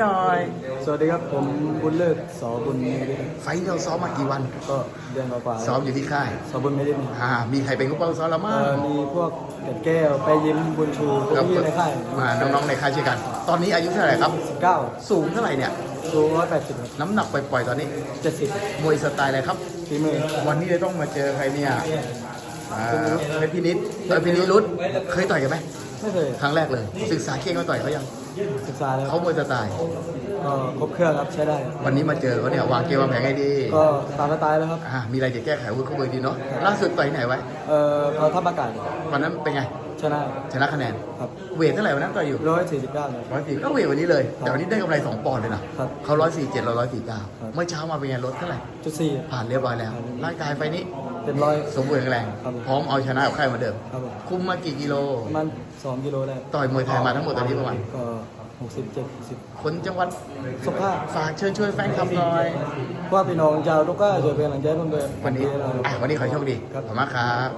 หน่อยสวัสดีครับผมบุญเลิศสอบุญเมดินไฟท์เราซ้อมมากี่วันก็เดือนกว่าๆซ้อมอยู่ที่ค่ายสอบุญเมดินอ่ามีใครเป็นผู้เป้าซ้อมเราเอ่มั้งอมีพวกเกิดแก้วไปยิ้มบุญชูพวกที่ในค่ายมาน้องๆในค่ายช่วยกัน ตอนนี้อายุเท่าไหร่ครับ สิบเก้าสูงเท่าไหร่เนี่ย สูงร้อยแปดสิบน้ำหนักปล่อยๆตอนนี้ เจ็ดสิบมวยสไตล์อะไรครับ ฝีมือวันนี้เลยต้องมาเจอใครเนี่ย อ่าเพชรพินิษเออพินิษรุดเคยต่อยกันไหมไม่เคยครั้งแรกเลย ศึกษาเก่งมาต่อยเขายังศึกษาแล้วเขามวยสไตล์ ก็ครบเครื่องครับใช้ได้ วันนี้มาเจอเขาเนี่ยวางเกมวางแผนให้ดีก็ตามสไตล์แล้วครับอ่ามีอะไรจะแก้ไขวุ้นเขาเบอร์ดีเนาะล่าสุดต่อยไหนไว้เอ่อเขาทับอากาศวันนั้นเป็นไงชนะชนะคะแนนครับเวทเท่าไหร่วันนั้นต่อยอยู่ร้อยสี่สิบเก้าเลยร้อยสี่ก็เวทวันนี้เลยแต่วันนี้ได้กำไรสองปอนด์เลยนะครับเขาร้อยสี่เจ็ดเราร้อยสี่เก้าครับเมื่อเช้ามาเป็นไงลดเท่าไหร่จุดสี่ผ่านเรียบร้อยแล้วร่างกายไฟนี้เป็นร้อยสมบูรณ์แข็งแรงครับพร้อมเอาชนะกับใครเหมือนเดิมครับผมคุมมากี่กิโลประมาณสองกิโลได้ต่อยมวยไทยมาทั้งหมดตอนนี้ประมาณก็ หกสิบเจ็ดสิบคนจังหวัดสุภาพฝากเชิญช่วยแฟนคลับหน่อยว่าพี่น้องชาวทุกก็จะเป็นหลังใจผมด้วยวันนี้เราอะวันนี้ขอให้โชคดีครับขอบคุณมากครับ